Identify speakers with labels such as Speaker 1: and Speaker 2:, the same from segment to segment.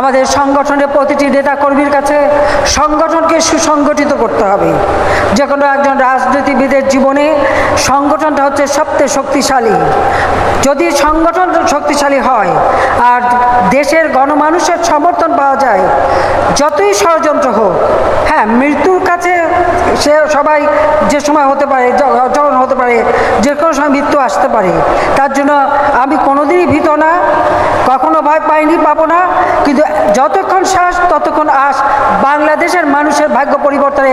Speaker 1: আমাদের সংগঠনের প্রতিটি নেতাকর্মীর কাছে সংগঠনকে সুসংগঠিত করতে হবে। যে কোনো একজন রাজনীতিবিদের জীবনে সংগঠনটা হচ্ছে সবচেয়ে শক্তিশালী। যদি সংগঠন শক্তিশালী হয় আর দেশের গণমানুষের সমর্থন পাওয়া যায়, যতই ষড়যন্ত্র হোক হ্যাঁ মৃত্যুর কাছে সে সবাই যে সময় হতে পারে যখন হতে পারে সময় মৃত্যু আসতে পারে। তার জন্য আমি কোনোদিনই ভীত না, কখনো ভয় পাইনি, পাবো না। কিন্তু যতক্ষণ শ্বাস ততক্ষণ আস বাংলাদেশের মানুষের ভাগ্য পরিবর্তনে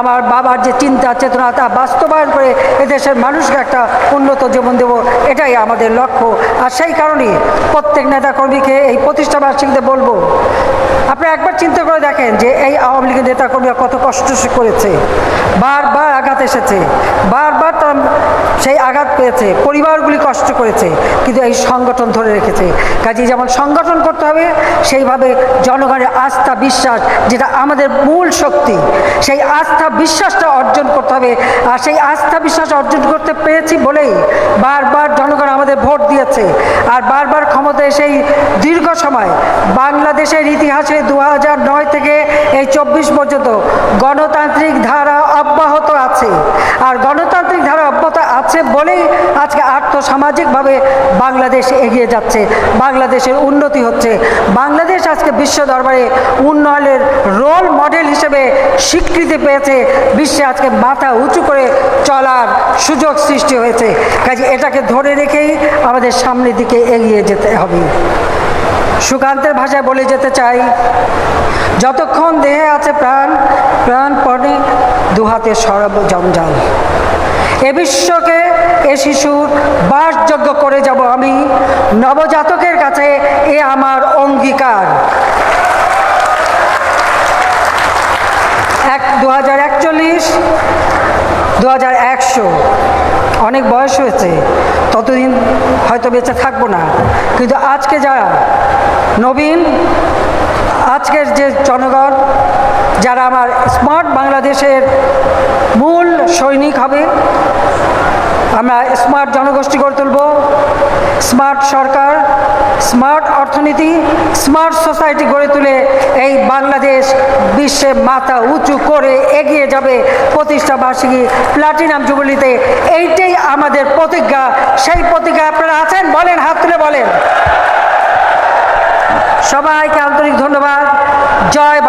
Speaker 1: আমার বাবার যে চিন্তা, চেতনা, তা বাস্তবায়ন করে এদেশের মানুষকে একটা উন্নত জীবন দেব, এটাই আমাদের লক্ষ্য। আর সেই কারণে প্রত্যেক নেতাকর্মীকে এই প্রতিষ্ঠা বার্ষিকীতে বলব আপনি একবার চিন্তা করে দেখেন যে এই আওয়ামী লীগের নেতাকর্মীরা কত কষ্ট করেছে। বারবার আঘাত এসেছে। বারবার তারা সেই আঘাত পেয়েছে, পরিবারগুলি কষ্ট করেছে, কিন্তু এই সংগঠন ধরে রেখেছে। কাজে যেমন সংগঠন করতে হবে, সেইভাবে জনগণের আস্থা, বিশ্বাস, যেটা আমাদের মূল শক্তি, সেই আস্থা, বিশ্বাসটা অর্জন করতে হবে। আর সেই আস্থা, বিশ্বাস অর্জন করতে পেরেছি বলেই বারবার জনগণ আমাদের ভোট দিয়েছে। আর বারবার ক্ষমতায় সেই দীর্ঘ সময়, বাংলাদেশের ইতিহাসে দু নয় থেকে এই চব্বিশ পর্যন্ত গণতান্ত্রিক ধারা অব্যাহত আছে। আর গণতান্ত্রিক ধারা অব্যাহত আছে বলেই আজকে আর্থসামাজিকভাবে বাংলাদেশ এগিয়ে যাচ্ছে, বাংলাদেশের উন্নতি হচ্ছে। বাংলাদেশ আজকে বিশ্ব দরবারে উন্নয়নের রোল মডেল হিসেবে স্বীকৃতি পেয়েছে। বিশ্বে আজকে মাথা উঁচু করে চলার সুযোগ সৃষ্টি হয়েছে। কাজে এটাকে ধরে রেখেই আমাদের সামনের দিকে এগিয়ে যেতে হবে। সুকান্তের ভাষায় বলে যেতে চাই, যতক্ষণ দেহে আছে প্রাণ, প্রাণপণে দুহাতে সরব জঞ্জাল। এ বিশ্বকে এ শিশুর বাসযোগ্য করে যাব আমি। নবজাতকের কাছে এ আমার অঙ্গীকার। এক দু হাজার একচল্লিশ দু হাজার একশো। অনেক বয়স হয়েছে, ততদিন হয়তো বেঁচে থাকব না। কিন্তু আজকে যারা নবীন, আজকের যে জনগণ, যারা আমার স্মার্ট বাংলাদেশের মূল সৈনিক হবে আমরা স্মার্ট জনগোষ্ঠী গড়ে তুলব স্মার্ট সরকার স্মার্ট অর্থনীতি স্মার্ট সোসাইটি গড়ে তুলে এই বাংলাদেশ বিশ্বে মাথা উঁচু করে এগিয়ে যাবে প্রতিষ্ঠা বার্ষিকী প্লাটিনাম জুবিলিতে। এইটাই আমাদের প্রতিজ্ঞা। সেই প্রতিজ্ঞা আপনারা আছেন? বলেন, হাত তুলে বলেন। সবাইকে আন্তরিক ধন্যবাদ। জয়